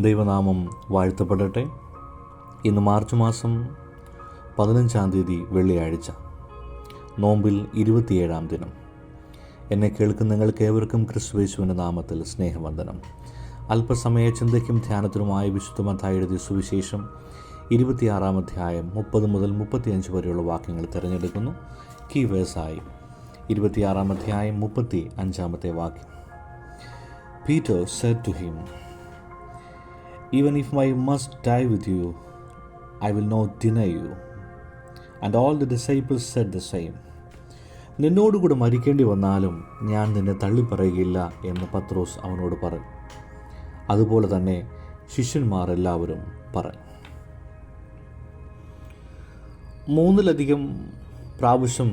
ദൈവനാമം വാഴ്ത്തപ്പെടട്ടെ. ഇന്ന് മാർച്ച് മാസം പതിനഞ്ചാം തീയതി വെള്ളിയാഴ്ച. നോമ്പിൽ ഇരുപത്തിയേഴാം ദിനം. എന്നെ കേൾക്കുന്ന നിങ്ങൾക്ക് ഏവർക്കും ക്രിസ്തുവേശുവിന്റെ നാമത്തിൽ സ്നേഹവന്ദനം. അല്പസമയ ചിന്തയ്ക്കും ധ്യാനത്തിനുമായി വിശുദ്ധമത്തായി എഴുതിയ സുവിശേഷം ഇരുപത്തിയാറാം അധ്യായം മുപ്പത് മുതൽ മുപ്പത്തിയഞ്ച് വരെയുള്ള വാക്യങ്ങൾ തിരഞ്ഞെടുക്കുന്നു. കീ വേഴ്സായി. ഇരുപത്തിയാറാം അധ്യായം മുപ്പത്തി അഞ്ചാമത്തെ വാക്യം. Peter said to him even if my must die with you I will no deny you and all the disciples said the same നിന്നോടുകൂടെ മരിക്കേണ്ടി വന്നാലും ഞാൻ നിന്നെ തള്ളിപ്പറയുകയില്ല എന്ന് പത്രോസ് അവനോട് പറഞ്ഞു. അതുപോലെ തന്നെ ശിഷ്യന്മാർ എല്ലാവരും പറഞ്ഞു. മൂന്നിലധികം പ്രാവശ്യം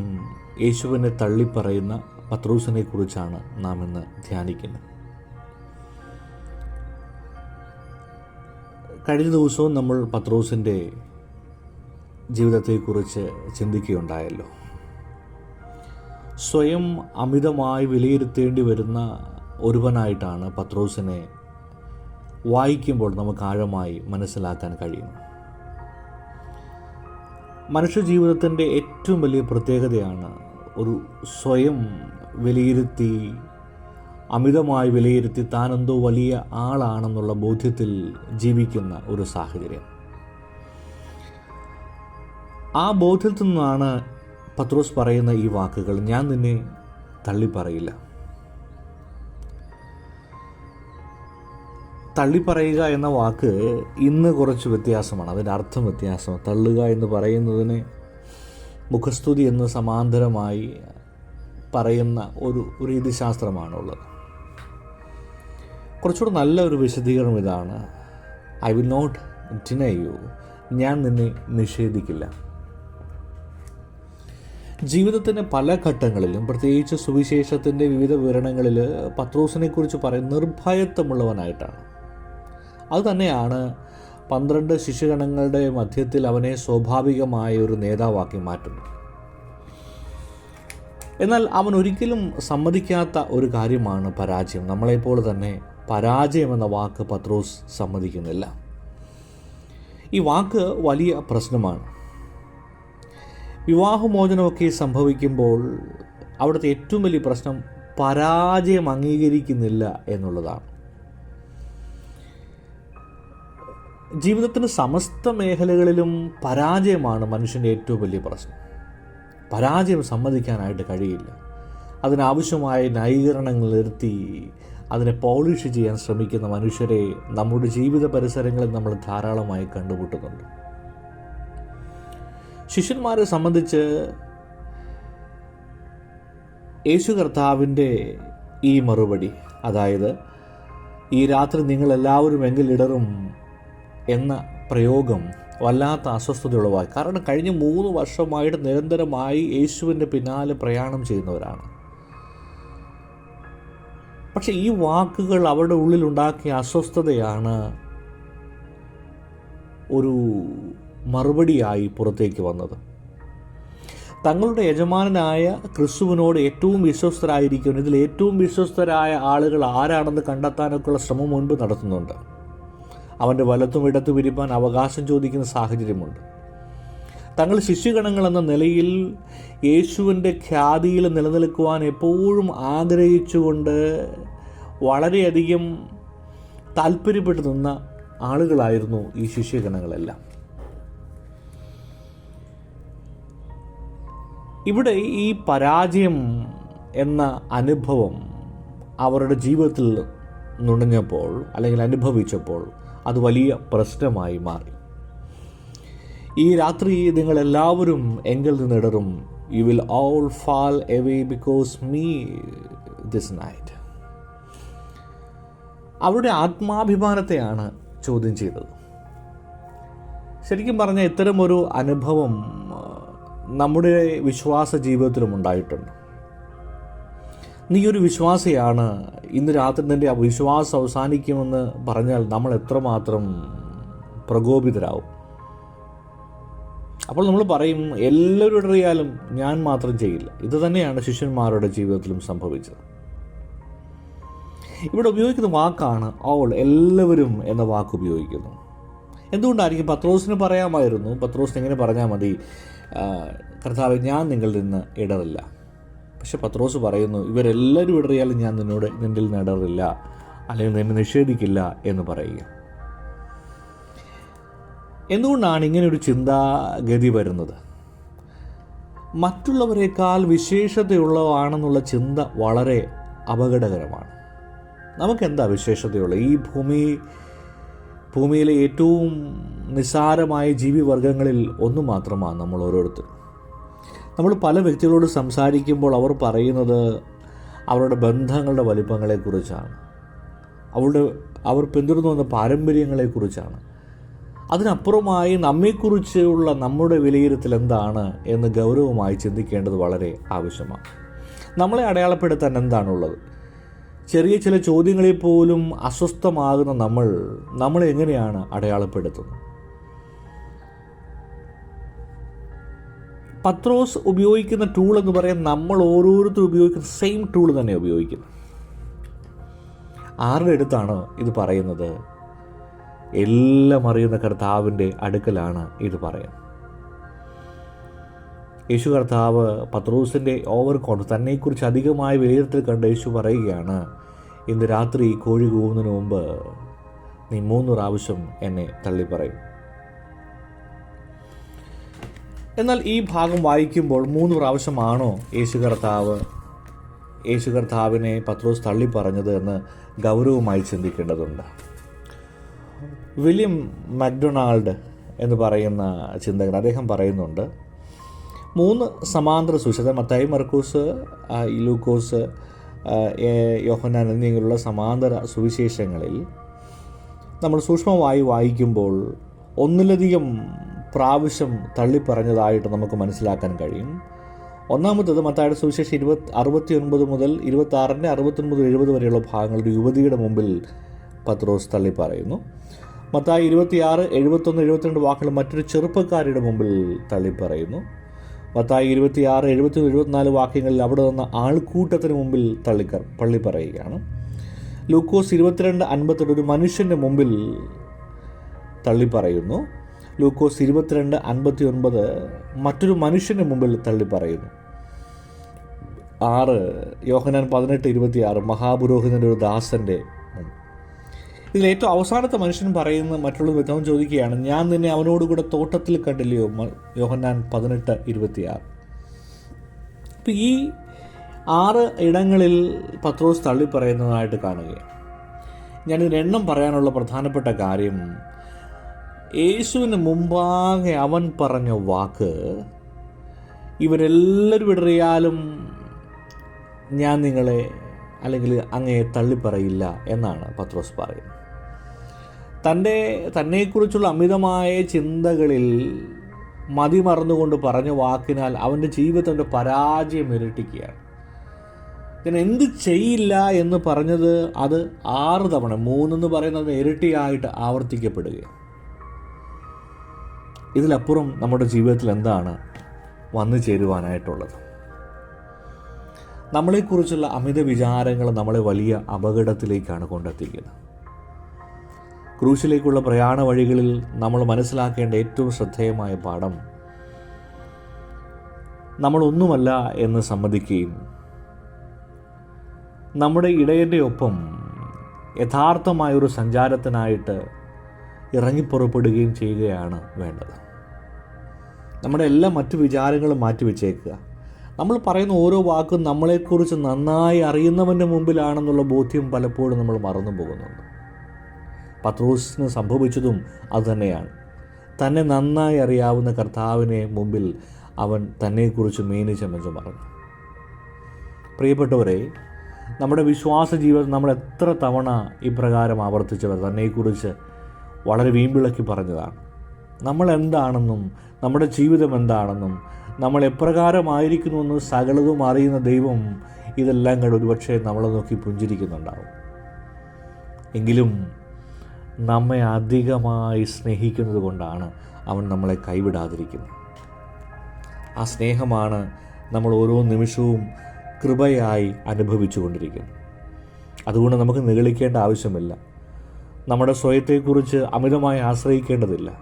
യേശുവിനെ തള്ളിപ്പറയുന്ന പത്രോസിനെ കുറിച്ചാണ് നാം ഇന്ന് ധ്യാനിക്കുന്നത്. കഴിഞ്ഞ ദിവസവും നമ്മൾ പത്രോസിന്റെ ജീവിതത്തെക്കുറിച്ച് ചിന്തിക്കുകയുണ്ടായല്ലോ. സ്വയം അമിതമായി വിലയിരുത്തേണ്ടി വരുന്ന ഒരുവനായിട്ടാണ് പത്രോസിനെ വായിക്കുമ്പോൾ നമുക്ക് ആഴമായി മനസ്സിലാക്കാൻ കഴിയും മനുഷ്യജീവിതത്തിന്റെ ഏറ്റവും വലിയ പ്രത്യേകതയാണ് ഒരു സ്വയം വിലയിരുത്തി അമിതമായി വിലയിരുത്തി താനെന്തോ വലിയ ആളാണെന്നുള്ള ബോധ്യത്തിൽ ജീവിക്കുന്ന ഒരു സാഹചര്യം. ആ ബോധ്യത്തിൽ നിന്നാണ് പത്രോസ് പറയുന്ന ഈ വാക്കുകൾ. ഞാൻ നിന്നെ തള്ളിപ്പറയില്ല. തള്ളിപ്പറയുക എന്ന വാക്ക് ഇന്ന് കുറച്ച് വ്യത്യാസമാണ്. അതിന്റെ അർത്ഥം വ്യത്യാസമാണ് തള്ളുക എന്ന് പറയുന്നതിന് മുഖസ്തുതി എന്ന് സമാന്തരമായി പറയുന്ന ഒരു രീതിശാസ്ത്രമാണുള്ളത്. കുറച്ചുകൂടെ നല്ലൊരു വിശദീകരണം ഇതാണ്. I will not deny you ഞാൻ നിന്നെ നിഷേധിക്കില്ല. ജീവിതത്തിന്റെ പല ഘട്ടങ്ങളിലും പ്രത്യേകിച്ച് സുവിശേഷത്തിന്റെ വിവിധ വിവരണങ്ങളിൽ പത്രോസിനെക്കുറിച്ച് പറയും നിർഭയത്വമുള്ളവനായിട്ടാണ്. അതുതന്നെയാണ് പന്ത്രണ്ട് ശിശുഗണങ്ങളുടെ മധ്യത്തിൽ അവനെ സ്വാഭാവികമായ ഒരു നേതാവാക്കി മാറ്റുന്നു എന്നാൽ അവൻ ഒരിക്കലും സമ്മതിക്കാത്ത ഒരു കാര്യമാണ് പരാജയം. നമ്മളെപ്പോലെ തന്നെ പരാജയം എന്ന വാക്ക് പത്രോസ് സമ്മതിക്കുന്നില്ല. ഈ വാക്ക് വലിയ പ്രശ്നമാണ്. വിവാഹമോചനമൊക്കെ സംഭവിക്കുമ്പോൾ അവിടുത്തെ ഏറ്റവും വലിയ പ്രശ്നം പരാജയം അംഗീകരിക്കുന്നില്ല എന്നുള്ളതാണ്. ജീവിതത്തിന് സമസ്ത മേഖലകളിലും പരാജയമാണ് മനുഷ്യന്റെ ഏറ്റവും വലിയ പ്രശ്നം. പരാജയം സമ്മതിക്കാനായിട്ട് കഴിയില്ല. അതിനാവശ്യമായ ന്യായീകരണങ്ങൾ നിർത്തി അതിനെ പോളിഷ് ചെയ്യാൻ ശ്രമിക്കുന്ന മനുഷ്യരെ നമ്മുടെ ജീവിത പരിസരങ്ങളിൽ നമ്മൾ ധാരാളമായി കണ്ടുമുട്ടുന്നുണ്ട്. ശിഷ്യന്മാരെ സംബന്ധിച്ച് യേശു കർത്താവിന്റെ ഈ മറുപടി അതായത് ഈ രാത്രി നിങ്ങളെല്ലാവരും എങ്കിലിടറും എന്ന പ്രയോഗം വല്ലാത്ത അസ്വസ്ഥത അസ്വസ്ഥതയുള്ളവായി കാരണം കഴിഞ്ഞ മൂന്ന് വർഷമായിട്ട് നിരന്തരമായി യേശുവിന്റെ പിന്നാലെ പ്രയാണം ചെയ്യുന്നവരാണ്. പക്ഷെ ഈ വാക്കുകൾ അവരുടെ ഉള്ളിലുണ്ടാക്കിയ അസ്വസ്ഥതയാണ് ഒരു മറുപടിയായി പുറത്തേക്ക് വന്നത്. തങ്ങളുടെ യജമാനായ ക്രിസ്തുവിനോട് ഏറ്റവും വിശ്വസ്തരായിരിക്കും ഇതിൽ ഏറ്റവും വിശ്വസ്തരായ ആളുകൾ ആരാണെന്ന് കണ്ടെത്താനൊക്കെയുള്ള ശ്രമം മുൻപ് നടത്തുന്നുണ്ട്. അവന്റെ വലത്തും ഇടത്തും ഇരിപ്പാൻ അവകാശം ചോദിക്കുന്ന സാഹചര്യമുണ്ട്. തങ്ങൾ ശിശുഗണങ്ങൾ എന്ന നിലയിൽ യേശുവിന്റെ ഖ്യാതിയിൽ നിലനിൽക്കുവാൻ എപ്പോഴും ആഗ്രഹിച്ചുകൊണ്ട് വളരെയധികം താല്പര്യപ്പെട്ടു നിന്ന ആളുകളായിരുന്നു ഈ ശിഷ്യഗണങ്ങളെല്ലാം ഇവിടെ ഈ പരാജയം എന്ന അനുഭവം അവരുടെ ജീവിതത്തിൽ നുണഞ്ഞപ്പോൾ അല്ലെങ്കിൽ അനുഭവിച്ചപ്പോൾ അത് വലിയ പ്രശ്നമായി മാറി. ഈ രാത്രി നിങ്ങൾ എല്ലാവരും എങ്കിൽ നിന്നിടറും you will all fall away because me this night അവരുടെ ആത്മാഭിമാനത്തെയാണ് ചോദ്യം ചെയ്തത്. ശരിക്കും പറഞ്ഞാൽ ഇത്തരമൊരു അനുഭവം നമ്മുടെ വിശ്വാസ ജീവിതത്തിലും ഉണ്ടായിട്ടുണ്ട്. നീ ഒരു വിശ്വാസിയാണ് ഇന്ന് രാത്രി നിന്റെ വിശ്വാസം അവസാനിക്കുമെന്ന് പറഞ്ഞാൽ നമ്മൾ എത്രമാത്രം പ്രകോപിതരാവും. അപ്പോൾ നമ്മൾ പറയും എല്ലാവരും അറിയാലും ഞാൻ മാത്രം ചെയ്യില്ല. ഇത് തന്നെയാണ് ശിഷ്യന്മാരുടെ ജീവിതത്തിലും സംഭവിച്ചത്. ഇവിടെ ഉപയോഗിക്കുന്ന വാക്കാണ് ഓൾ എല്ലാവരും എന്ന വാക്ക് ഉപയോഗിക്കുന്നു. എന്തുകൊണ്ടായിരിക്കും? പത്രോസിന് പറയാമായിരുന്നു. പത്രോസിന് എങ്ങനെ പറഞ്ഞാൽ മതി കർത്താവ് ഞാൻ നിങ്ങളിൽ നിന്ന് ഇടറില്ല. പക്ഷെ പത്രോസ് പറയുന്നു ഇവരെല്ലാവരും ഇടറിയാലും ഞാൻ നിന്നോട് നിന്നിൽ നിന്ന് ഇടറില്ല അല്ലെങ്കിൽ നിന്നെ നിഷേധിക്കില്ല എന്ന് പറയുക. എന്തുകൊണ്ടാണ് ഇങ്ങനെ ഒരു ചിന്താഗതി വരുന്നത്? മറ്റുള്ളവരെക്കാൾ വിശേഷതയുള്ളതാണെന്നുള്ള ചിന്ത വളരെ അപകടകരമാണ്. നമുക്കെന്താ വിശേഷതയുള്ള ഈ ഭൂമി ഭൂമിയിലെ ഏറ്റവും നിസ്സാരമായ ജീവിവർഗങ്ങളിൽ ഒന്ന് മാത്രമാണ് നമ്മൾ ഓരോരുത്തർ നമ്മൾ പല വ്യക്തികളോട് സംസാരിക്കുമ്പോൾ അവർ പറയുന്നത് അവരുടെ ബന്ധങ്ങളുടെ വലിപ്പങ്ങളെക്കുറിച്ചാണ്. അവരുടെ അവർ പിന്തുടർന്നു വന്ന പാരമ്പര്യങ്ങളെക്കുറിച്ചാണ്. അതിനപ്പുറമായി നമ്മെക്കുറിച്ചുള്ള നമ്മുടെ വിലയിരുത്തൽ എന്താണ് എന്ന് ഗൗരവമായി ചിന്തിക്കേണ്ടത് വളരെ ആവശ്യമാണ്. നമ്മളെ അടയാളപ്പെടുത്താൻ എന്താണുള്ളത്? ചെറിയ ചില ചോദ്യങ്ങളിൽ പോലും അസ്വസ്ഥമാകുന്ന നമ്മൾ നമ്മളെ എങ്ങനെയാണ് അടയാളപ്പെടുത്തുന്നത്? പത്രോസ് ഉപയോഗിക്കുന്ന ടൂൾ എന്ന് പറയാൻ നമ്മൾ ഓരോരുത്തരും ഉപയോഗിക്കുന്ന സെയിം ടൂൾ തന്നെ ഉപയോഗിക്കുന്നു ആരുടെ അടുത്താണ് ഇത് പറയുന്നത്? എല്ലാം അറിയുന്ന കർത്താവിന്റെ അടുക്കലാണ് ഇത് പറയാം യേശു കർത്താവ് പത്രോസിന്റെ ഓവർ കോൺഫ് തന്നെക്കുറിച്ച് അധികമായ വിലയിരുത്തൽ കണ്ട് യേശു പറയുകയാണ് ഇന്ന് രാത്രി കോഴി കൂവുന്നതിന് മുമ്പ് നീ മൂന്ന് പ്രാവശ്യം എന്നെ തള്ളി പറയും എന്നാൽ ഈ ഭാഗം വായിക്കുമ്പോൾ മൂന്ന് പ്രാവശ്യമാണോ യേശു കർത്താവ് യേശു കർത്താവിനെ പത്രോസ് തള്ളി പറഞ്ഞത് എന്ന് ഗൗരവമായി ചിന്തിക്കേണ്ടതുണ്ട്. വില്യം മക്ഡൊണാൾഡ് എന്ന് പറയുന്ന ചിന്തകൻ അദ്ദേഹം പറയുന്നുണ്ട്. മൂന്ന് സമാന്തര സുവിശേഷം മത്തായി മർക്കൂസ് ലൂക്കോസ് യോഹന്നാൻ എന്നിങ്ങനെയുള്ള സമാന്തര സുവിശേഷങ്ങളിൽ നമ്മൾ സൂക്ഷ്മമായി വായിക്കുമ്പോൾ ഒന്നിലധികം പ്രാവശ്യം തള്ളിപ്പറഞ്ഞതായിട്ട് നമുക്ക് മനസ്സിലാക്കാൻ കഴിയും. ഒന്നാമത്തേത് മത്തായുടെ സുവിശേഷം ഇരുപത് അറുപത്തി ഒൻപത് മുതൽ ഇരുപത്തി ആറിന്റെ അറുപത്തൊൻപത് എഴുപത് വരെയുള്ള ഭാഗങ്ങൾ ഒരു യുവതിയുടെ മുമ്പിൽ പത്രോസ് തള്ളി പറയുന്നു മത്തായി ഇരുപത്തിയാറ് എഴുപത്തൊന്ന് എഴുപത്തിരണ്ട് വാക്കുകൾ മറ്റൊരു ചെറുപ്പക്കാരുടെ മുമ്പിൽ തള്ളി പറയുന്നു മത്തായി ഇരുപത്തിയാറ് എഴുപത്തി എഴുപത്തിനാല് വാക്യങ്ങളിൽ അവിടെ നിന്ന് ആൾക്കൂട്ടത്തിന് മുമ്പിൽ തള്ളിക്ക പള്ളി പറയുകയാണ് ലൂക്കോസ് ഇരുപത്തിരണ്ട് അൻപത്തെട്ട് ഒരു മനുഷ്യന്റെ മുമ്പിൽ തള്ളി പറയുന്നു ലൂക്കോസ് ഇരുപത്തിരണ്ട് അൻപത്തി ഒൻപത് മറ്റൊരു മനുഷ്യന്റെ മുമ്പിൽ തള്ളി പറയുന്നു ആറ് യോഹനാൻ പതിനെട്ട് ഇരുപത്തിയാറ് മഹാപുരോഹിതന്റെ ഒരു ദാസന്റെ. ഇതിൽ ഏറ്റവും അവസാനത്തെ മനുഷ്യൻ പറയുന്ന മറ്റുള്ള വ്യക്തം ചോദിക്കുകയാണ് ഞാൻ നിന്നെ അവനോടുകൂടെ തോട്ടത്തിൽ കണ്ടില്ലയോ? യോഹന്നാൻ പതിനെട്ട് ഇരുപത്തിയാറ്. അപ്പം ഈ ആറ് ഇടങ്ങളിൽ പത്രോസ് തള്ളി പറയുന്നതായിട്ട് കാണുകയാണ്. ഞാനിതിന് എണ്ണം പറയാനുള്ള പ്രധാനപ്പെട്ട കാര്യം യേശുവിന് മുമ്പാകെ അവൻ പറഞ്ഞ വാക്ക് ഇവരെല്ലാവരും ഇടറിയാലും ഞാൻ നിങ്ങളെ അല്ലെങ്കിൽ അങ്ങേ തള്ളിപ്പറയില്ല എന്നാണ് പത്രോസ് പറയുന്നത്. തന്റെ തന്നെക്കുറിച്ചുള്ള അമിതമായ ചിന്തകളിൽ മതിമറന്നുകൊണ്ട് പറഞ്ഞ വാക്കിനാൽ അവന്റെ ജീവിതത്തിന്റെ പരാജയം ഇരട്ടിക്കുകയാണ്. ഞാൻ എന്ത് ചെയ്യില്ല എന്ന് പറഞ്ഞത് അത് ആറ് തവണ മൂന്നെന്ന് പറയുന്നത് ഇരട്ടിയായിട്ട് ആവർത്തിക്കപ്പെടുകയാണ്. ഇതിലപ്പുറം നമ്മുടെ ജീവിതത്തിൽ എന്താണ് വന്നു ചേരുവാനായിട്ടുള്ളത്? നമ്മളെക്കുറിച്ചുള്ള അമിത വിചാരങ്ങൾ നമ്മളെ വലിയ അപകടത്തിലേക്കാണ് കൊണ്ടെത്തിക്കുന്നത്. ക്രൂശിലേക്കുള്ള പ്രയാണ വഴികളിൽ നമ്മൾ മനസ്സിലാക്കേണ്ട ഏറ്റവും ശ്രദ്ധേയമായ പാഠം നമ്മളൊന്നുമല്ല എന്ന് സമ്മതിക്കുകയും നമ്മുടെ ഇടയന്റെ ഒപ്പം യഥാർത്ഥമായൊരു സഞ്ചാരത്തിനായിട്ട് ഇറങ്ങിപ്പുറപ്പെടുകയും ചെയ്യുകയാണ് വേണ്ടത്. നമ്മുടെ എല്ലാ മറ്റു വിചാരങ്ങളും മാറ്റിവെച്ചേക്കുക. നമ്മൾ പറയുന്ന ഓരോ വാക്കും നമ്മളെക്കുറിച്ച് നന്നായി അറിയുന്നവന്റെ മുമ്പിലാണെന്നുള്ള ബോധ്യം പലപ്പോഴും നമ്മൾ മറന്നു പോകുന്നുണ്ട്. പത്രോസിന് സംഭവിച്ചതും അതുതന്നെയാണ് തന്നെ നന്നായി അറിയാവുന്ന കർത്താവിനെ മുമ്പിൽ അവൻ തന്നെക്കുറിച്ച് മേനി ചമച്ച് പറഞ്ഞു. പ്രിയപ്പെട്ടവരെ നമ്മുടെ വിശ്വാസ ജീവിതം നമ്മൾ എത്ര തവണ ഇപ്രകാരം ആവർത്തിച്ചവർ തന്നെക്കുറിച്ച് വളരെ വീമ്പിളക്കി പറഞ്ഞതാണ്. നമ്മൾ എന്താണെന്നും നമ്മുടെ ജീവിതം എന്താണെന്നും നമ്മൾ എപ്രകാരമായിരിക്കുന്നുവെന്ന് സകലതും അറിയുന്ന ദൈവം ഇതെല്ലാം കണ്ട് ഒരുപക്ഷെ നമ്മളെ നോക്കി പുഞ്ചിരിക്കുന്നുണ്ടാവും. എങ്കിലും നമ്മെ അധികമായി സ്നേഹിക്കുന്നത് കൊണ്ടാണ് അവൻ നമ്മളെ കൈവിടാതിരിക്കുന്നത്. ആ സ്നേഹമാണ് നമ്മൾ ഓരോ നിമിഷവും കൃപയായി അനുഭവിച്ചു കൊണ്ടിരിക്കുന്നത് അതുകൊണ്ട് നമുക്ക് നിഗളിക്കേണ്ട ആവശ്യമില്ല. നമ്മുടെ സ്വയത്തെക്കുറിച്ച് അമിതമായി ആശ്രയിക്കേണ്ടതില്ല.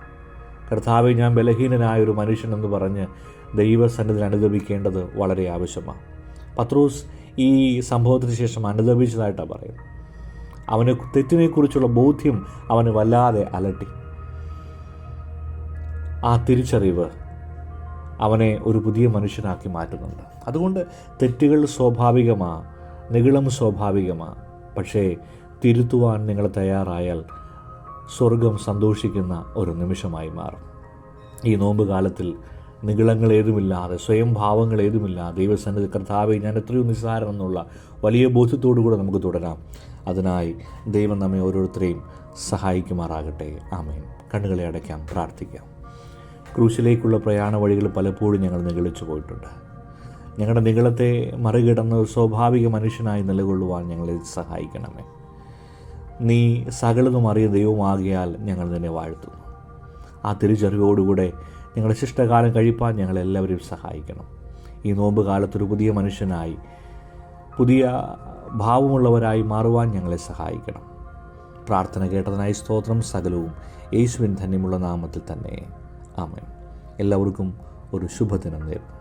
കർത്താവെ ഞാൻ ബലഹീനനായ ഒരു മനുഷ്യനെന്ന് പറഞ്ഞ് ദൈവസന്നിധിയിൽ അനുഗമിക്കേണ്ടത് വളരെ ആവശ്യമാണ്. പത്രോസ് ഈ സംഭവത്തിന് ശേഷം അനുഗമിച്ചതായിട്ടാണ് പറയുന്നത്. അവന് തെറ്റിനെക്കുറിച്ചുള്ള ബോധ്യം അവന് വല്ലാതെ അലട്ടി. ആ തിരിച്ചറിവ് അവനെ ഒരു പുതിയ മനുഷ്യനാക്കി മാറ്റുന്നുണ്ട്. അതുകൊണ്ട് തെറ്റുകൾ സ്വാഭാവികമാണ് നികളം സ്വാഭാവികമാണ് പക്ഷേ തിരുത്തുവാൻ നിങ്ങൾ തയ്യാറായാൽ സ്വർഗം സന്തോഷിക്കുന്ന ഒരു നിമിഷമായി മാറും. ഈ നോമ്പ് കാലത്തിൽ നികളങ്ങൾ ഏതുമില്ലാതെ സ്വയം ഭാവങ്ങൾ ഏതുമില്ലാതെ ദൈവസന്നിധി കർത്താവെ ഞാൻ എത്രയോ നിസ്സാരമെന്നുള്ള വലിയ ബോധ്യത്തോടു കൂടെ നമുക്ക് തുടരാം. അതിനായി ദൈവം നമ്മെ ഓരോരുത്തരെയും സഹായിക്കുമാറാകട്ടെ. ആമേൻ. കണ്ണുകളെ അടയ്ക്കാം പ്രാർത്ഥിക്കാം. ക്രൂശിലേക്കുള്ള പ്രയാണ വഴികൾ പലപ്പോഴും ഞങ്ങൾ നിഗളിച്ചു പോയിട്ടുണ്ട്. ഞങ്ങളുടെ നികളത്തെ മറികടന്ന് സ്വാഭാവിക മനുഷ്യനായി നിലകൊള്ളുവാൻ ഞങ്ങളെ സഹായിക്കണമേ. നീ സകലതും അറിയ ദൈവമാകിയാൽ ഞങ്ങൾ നിന്നെ വാഴ്ത്തുന്നു. ആ തിരിച്ചറിവോടുകൂടെ ഞങ്ങളുടെ ശിഷ്ടകാലം കഴിപ്പാൻ ഞങ്ങളെല്ലാവരെയും സഹായിക്കണം. ഈ നോമ്പ് കാലത്തൊരു പുതിയ മനുഷ്യനായി പുതിയ ഭാവമുള്ളവരായി മാറുവാൻ ഞങ്ങളെ സഹായിക്കണം. പ്രാർത്ഥന കേട്ടതിനായി സ്തോത്രം. സകലവും യേശുവിൻ ധന്യമുള്ള നാമത്തിൽ തന്നെ. ആമേൻ. എല്ലാവർക്കും ഒരു ശുഭദിനം നേരുന്നു.